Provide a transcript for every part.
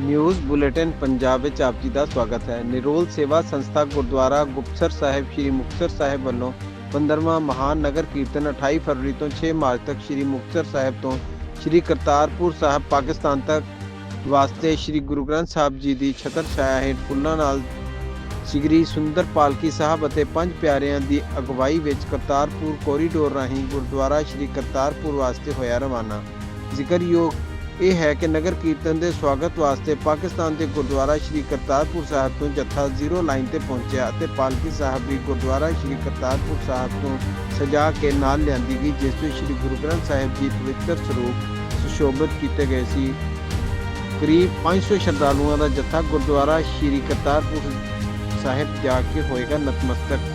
News bulletin Punjab ਵਿੱਚ ਆਪ ਜੀ ਦਾ ਸਵਾਗਤ ਹੈ। ਨਿਰੋਲ ਸੇਵਾ ਸੰਸਥਾ ਗੁਰਦੁਆਰਾ ਗੁਪਤਸਰ ਸਾਹਿਬ ਸ੍ਰੀ ਮੁਕਤਸਰ ਸਾਹਿਬ ਵੱਲੋਂ 15ਵਾਂ ਮਹਾਨ ਨਗਰ ਕੀਰਤਨ 28 ਫਰਵਰੀ ਤੋਂ 6 ਮਾਰਚ ਤੱਕ ਸ੍ਰੀ ਮੁਕਤਸਰ ਸਾਹਿਬ ਤੋਂ ਸ੍ਰੀ ਕਰਤਾਰਪੁਰ ਸਾਹਿਬ ਪਾਕਿਸਤਾਨ ਤੱਕ ਵਾਸਤੇ ਸ੍ਰੀ ਗੁਰੂ ਗ੍ਰੰਥ ਸਾਹਿਬ ਜੀ ਦੀ ਛਤਰ ਛਾਇਆ ਹੇਠ ਫੁੱਲਾਂ ਨਾਲ ਸ੍ਰੀ ਸੁੰਦਰ ਪਾਲਕੀ ਸਾਹਿਬ ਅਤੇ ਪੰਜ ਪਿਆਰਿਆਂ ਦੀ ਅਗਵਾਈ ਵਿੱਚ ਕਰਤਾਰਪੁਰ ਕੋਰੀਡੋਰ ਰਾਹੀਂ ਗੁਰਦੁਆਰਾ ਸ੍ਰੀ ਕਰਤਾਰਪੁਰ ਵਾਸਤੇ ਹੋਇਆ ਰਵਾਨਾ। ਜ਼ਿਕਰਯੋਗ ਇਹ ਹੈ ਕਿ ਨਗਰ ਕੀਰਤਨ ਦੇ ਸਵਾਗਤ ਵਾਸਤੇ ਪਾਕਿਸਤਾਨ ਦੇ ਗੁਰਦੁਆਰਾ ਸ੍ਰੀ ਕਰਤਾਰਪੁਰ ਸਾਹਿਬ ਤੋਂ ਜੱਥਾ ਜ਼ੀਰੋ ਲਾਈਨ ਤੇ ਪਹੁੰਚਿਆ ਅਤੇ ਪਾਲਕੀ ਸਾਹਿਬ ਵੀ ਗੁਰਦੁਆਰਾ ਸ੍ਰੀ ਕਰਤਾਰਪੁਰ ਸਾਹਿਬ ਤੋਂ ਸਜਾ ਕੇ ਨਾਲ ਲਿਆਂਦੀ ਗਈ, ਜਿਸ ਵਿੱਚ ਸ੍ਰੀ ਗੁਰੂ ਗ੍ਰੰਥ ਸਾਹਿਬ ਜੀ ਪਵਿੱਤਰ ਸਰੂਪ ਸੁਸ਼ੋਭਿਤ ਕੀਤੇ ਗਏ ਸੀ। ਕਰੀਬ 500 ਸ਼ਰਧਾਲੂਆਂ ਦਾ ਜੱਥਾ ਗੁਰਦੁਆਰਾ ਸ੍ਰੀ ਕਰਤਾਰਪੁਰ ਸਾਹਿਬ ਜਾ ਕੇ ਹੋਏਗਾ ਨਤਮਸਤਕ।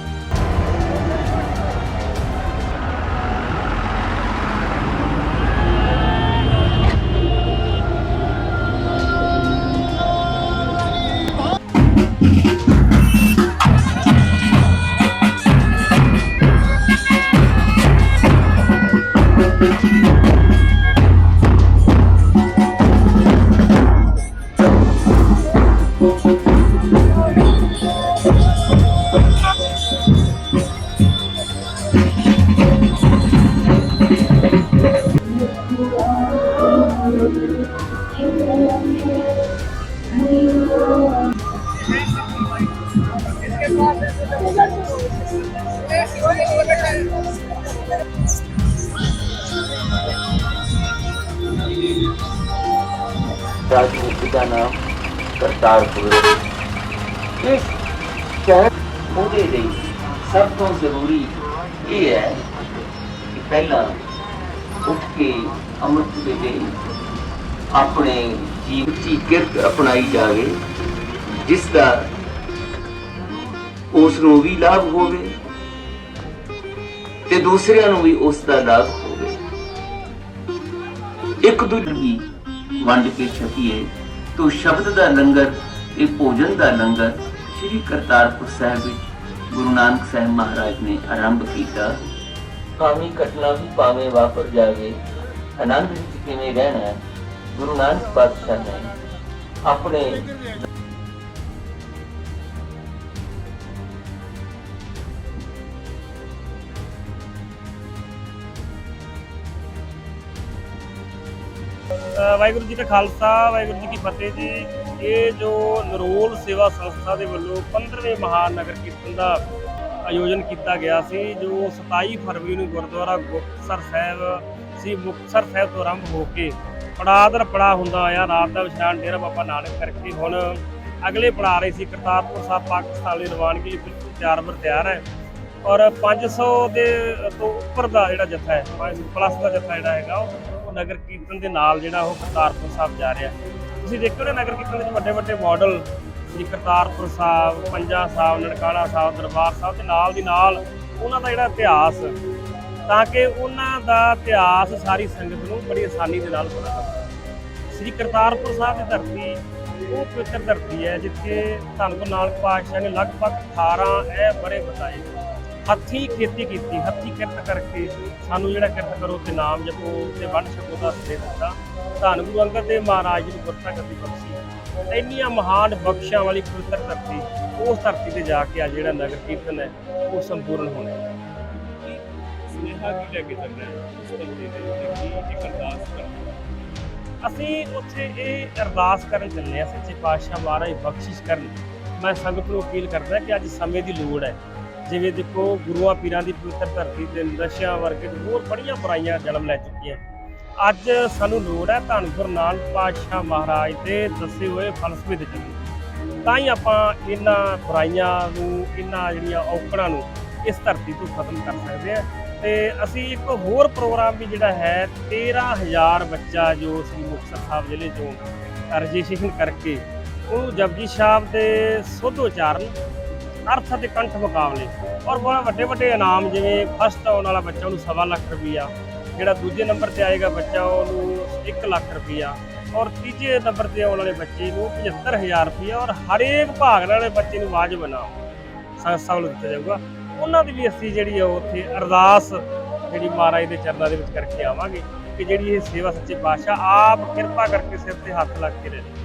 ਰਾਜਨੀਤੀ ਦਾ ਨਾਮ ਕਰਤਾਰਪੁਰ ਹੈ। ਇਸ ਸ਼ਹਿਰ ਉਹਦੇ ਲਈ ਪਹਿਲਾਂ ਉੱਠ ਕੇ ਅੰਮ੍ਰਿਤ ਵੇਲੇ ਆਪਣੇ ਜੀਵ ਦੀ ਕਿਰਤ ਅਪਣਾਈ ਜਾਵੇ, ਜਿਸ ਦਾ ਉਸ ਨੂੰ ਵੀ ਲਾਭ ਹੋਵੇ ਤੇ ਦੂਸਰਿਆਂ ਨੂੰ ਵੀ ਉਸ ਦਾ ਲਾਭ ਹੋਵੇ। ਇੱਕ ਦੂਜੇ ਦੀ ਵੰਡ ਕੇ ਛਕੀਏ ਤੋ ਸ਼ਬਦ ਦਾ ਲੰਗਰ ਇਹ ਭੋਜਨ ਦਾ ਲੰਗਰ ਸ੍ਰੀ ਕਰਤਾਰਪੁਰ ਸਾਹਿਬ ਵਿੱਚ ਗੁਰੂ ਨਾਨਕ ਸਾਹਿਬ ਮਹਾਰਾਜ ਨੇ ਆਰੰਭ ਕੀਤਾ। ਭਾਵੇਂ ਘਟਨਾ ਵੀ ਭਾਵੇਂ ਵਾਪਰ ਜਾਵੇ, ਆਨੰਦ ਵਿੱਚ ਕਿਵੇਂ ਰਹਿਣਾ ਗੁਰੂ ਨਾਨਕ ਪਾਤਸ਼ਾਹ ਨੇ ਆਪਣੇ ਵਾਹਿਗੁਰੂ ਜੀ ਕਾ ਖਾਲਸਾ, ਵਾਹਿਗੁਰੂ ਜੀ ਕੀ ਫਤਿਹ ਜੀ। ਇਹ ਜੋ ਨਰੋਲ ਸੇਵਾ ਸੰਸਥਾ ਦੇ ਵੱਲੋਂ 15ਵੇਂ ਮਹਾਨਗਰ ਕੀਰਤਨ ਦਾ ਆਯੋਜਨ ਕੀਤਾ ਗਿਆ ਸੀ, ਜੋ 27 ਫਰਵਰੀ ਨੂੰ ਗੁਰਦੁਆਰਾ ਗੁਪਤਸਰ ਸਾਹਿਬ ਸੀ, ਮੁਕਤਸਰ ਸਾਹਿਬ ਤੋਂ ਆਰੰਭ ਹੋ ਕੇ ਪੜਾਅ ਦਰ ਪੜਾਅ ਹੁੰਦਾ ਆਇਆ, ਰਾਤ ਦਾ ਵਿਸ਼ਰਾਮ ਡੇਰਾ ਬਾਬਾ ਨਾਨਕ ਕਰਕੇ ਹੁਣ ਅਗਲੇ ਪੜਾਅ ਰਹੀ ਸੀ, ਕਰਤਾਰਪੁਰ ਸਾਹਿਬ, ਪਾਕਿਸਤਾਨ ਲਈ ਰਵਾਨਗੀ ਲਈ ਬਿਲਕੁਲ ਤਿਆਰ ਬਰ ਤਿਆਰ ਹੈ। ਔਰ 500 ਦੇ ਤੋਂ ਉੱਪਰ ਦਾ ਜਿਹੜਾ ਜੱਥਾ ਹੈ ਪਲੱਸ ਦਾ ਜੱਥਾ ਜਿਹੜਾ ਹੈਗਾ, ਉਹ ਨਗਰ ਕੀਰਤਨ ਦੇ ਨਾਲ ਜਿਹੜਾ ਉਹ ਕਰਤਾਰਪੁਰ ਸਾਹਿਬ ਜਾ ਰਿਹਾ ਤੁਸੀਂ ਦੇਖੋ ਨਾ, ਨਗਰ ਕੀਰਤਨ ਵਿੱਚ ਵੱਡੇ ਵੱਡੇ ਮਾਡਲ ਜੀ ਕਰਤਾਰਪੁਰ ਸਾਹਿਬ, ਪੰਜਾ ਸਾਹਿਬ, ਨਨਕਾਣਾ ਸਾਹਿਬ, ਦਰਬਾਰ ਸਾਹਿਬ ਦੇ ਨਾਲ ਦੀ ਨਾਲ ਉਹਨਾਂ ਦਾ ਜਿਹੜਾ ਇਤਿਹਾਸ, ਤਾਂ ਕਿ ਉਹਨਾਂ ਦਾ ਇਤਿਹਾਸ ਸਾਰੀ ਸੰਗਤ ਨੂੰ ਬੜੀ ਆਸਾਨੀ ਦੇ ਨਾਲ ਪਤਾ ਲੱਗੇ ਸ੍ਰੀ ਕਰਤਾਰਪੁਰ ਸਾਹਿਬ ਦੀ ਧਰਤੀ, ਉਹ ਪਵਿੱਤਰ ਧਰਤੀ ਹੈ, ਜਿੱਥੇ ਧੰਨ ਗੁਰੂ ਨਾਨਕ ਪਾਤਸ਼ਾਹ ਨੇ ਲਗਭਗ 18 ਐ ਬੜੇ ਬਤਾਏ ਹੱਥੀਂ ਖੇਤੀ ਕੀਤੀ, ਹੱਥੀਂ ਕਿਰਤ ਕਰਕੇ ਸਾਨੂੰ ਜਿਹੜਾ ਕਿਰਤ ਕਰੋ ਤੇ ਨਾਮ ਜਪੋ ਤੇ ਵੰਡ ਛਕੋ ਦਾ ਦੇ ਦਿੱਤਾ। ਧੰਨ ਗੁਰੂ ਅੰਗਦ ਦੇਵ ਮਹਾਰਾਜ ਜੀ ਨੂੰ ਗੁਰਤਾ ਗੱਦੀ ਬਖਸ਼ੀ। ਇੰਨੀਆਂ ਮਹਾਨ ਬਖਸ਼ਾਂ ਵਾਲੀ ਪਵਿੱਤਰ ਧਰਤੀ ਉਸ ਧਰਤੀ ਤੇ ਜਾ ਕੇ ਆ ਜਿਹੜਾ ਨਗਰ ਕੀਰਤਨ ਹੈ ਉਹ ਸੰਪੂਰਨ ਹੋਣਾ ਹੈ। ਸੁਨੇਹਾ ਕੀ ਲੈ ਕੇ ਚੱਲਣਾ ਹੈ ਉਸ ਧਰਤੀ ਤੇ ਉੱਤੇ? ਕੀ ਇੱਕ ਅਰਦਾਸ ਕਰਨਾ ਅਸੀਂ ਉੱਥੇ ਇਹ ਅਰਦਾਸ ਕਰਨ ਚੱਲੇ ਆ ਸੱਚੇ ਪਾਤਸ਼ਾਹ ਮਹਾਰਾਜ ਬਖਸ਼ਿਸ਼ ਕਰਨ। ਮੈਂ ਸੰਗਤ ਨੂੰ ਅਪੀਲ ਕਰਦਾ ਕਿ ਅੱਜ ਸਮੇਂ ਦੀ ਲੋੜ ਹੈ। ਜਿਵੇਂ ਦੇਖੋ ਗੁਰੂਆਂ ਪੀਰਾਂ ਦੀ ਪਵਿੱਤਰ ਧਰਤੀ ਤੇ ਨਸ਼ਿਆਂ ਵਰਗੇ ਹੋਰ ਬੜੀਆਂ ਬੁਰਾਈਆਂ ਜਨਮ ਲੈ ਚੁੱਕੀਆਂ। ਅੱਜ ਸਾਨੂੰ ਲੋੜ ਹੈ ਧੰਨ ਗੁਰੂ ਨਾਨਕ ਪਾਤਸ਼ਾਹ ਮਹਾਰਾਜ ਦੇ ਦੱਸੇ ਹੋਏ ਫਲਸਫੇ ਦੇ ਚੱਲਣ ਤਾਂ ਹੀ ਆਪਾਂ ਇਹਨਾਂ ਬੁਰਾਈਆਂ ਨੂੰ, ਇਹਨਾਂ ਜਿਹੜੀਆਂ ਔਕੜਾਂ ਨੂੰ ਇਸ ਧਰਤੀ ਤੋਂ ਖਤਮ ਕਰ ਸਕਦੇ ਹਾਂ। ਤੇ ਅਸੀਂ ਇੱਕ ਹੋਰ ਪ੍ਰੋਗਰਾਮ ਵੀ ਜਿਹੜਾ ਹੈ 13000 ਬੱਚਾ ਜੋ ਸ੍ਰੀ ਮੁਕਤਸਰ ਸਾਹਿਬ ਜ਼ਿਲ੍ਹੇ ਚੋਂ ਰਜਿਸਟ੍ਰੇਸ਼ਨ ਕਰਕੇ ਉਹਨੂੰ ਜਪਜੀ ਸਾਹਿਬ ਦੇ ਸੁੱਧ ਉਚਾਰਨ, ਅਰਥ ਅਤੇ ਕੰਠ ਮੁਕਾਬਲੇ ਔਰ ਬੜਾ ਵੱਡੇ ਵੱਡੇ ਇਨਾਮ ਜਿਵੇਂ ਫਸਟ ਆਉਣ ਵਾਲਾ ਬੱਚਾ ਉਹਨੂੰ ਸਵਾ ਲੱਖ ਰੁਪਈਆ ਜਿਹੜਾ ਦੂਜੇ ਨੰਬਰ ਤੇ ਆਏਗਾ ਬੱਚਾ, ਉਹਨੂੰ 1 ਲੱਖ ਰੁਪਈਆ। ਔਰ ਤੀਜੇ ਨੰਬਰ ਤੇ ਆਉਣ ਵਾਲੇ ਬੱਚੇ ਨੂੰ 75000 ਰੁਪਈਆ। ਔਰ ਹਰੇਕ ਭਾਗ ਵਾਲੇ ਬੱਚੇ ਨੂੰ ਵਾਜਬ ਇਨਾਮ ਸੰਸਥਾ ਵੱਲੋਂ ਦਿੱਤਾ ਜਾਊਗਾ। ਉਹਨਾਂ ਦੀ ਵੀ ਅਸੀਂ ਜਿਹੜੀ ਆ, ਉੱਥੇ ਅਰਦਾਸ ਜਿਹੜੀ ਮਹਾਰਾਜ ਦੇ ਚਰਨਾਂ ਦੇ ਵਿੱਚ ਕਰਕੇ ਆਵਾਂਗੇ ਕਿ ਜਿਹੜੀ ਇਹ ਸੇਵਾ ਸੱਚੇ ਪਾਤਸ਼ਾਹ ਆਪ ਕਿਰਪਾ ਕਰਕੇ ਸਿਰ ਤੇ ਹੱਥ ਲੱਗ ਕੇ ਰਹੇ।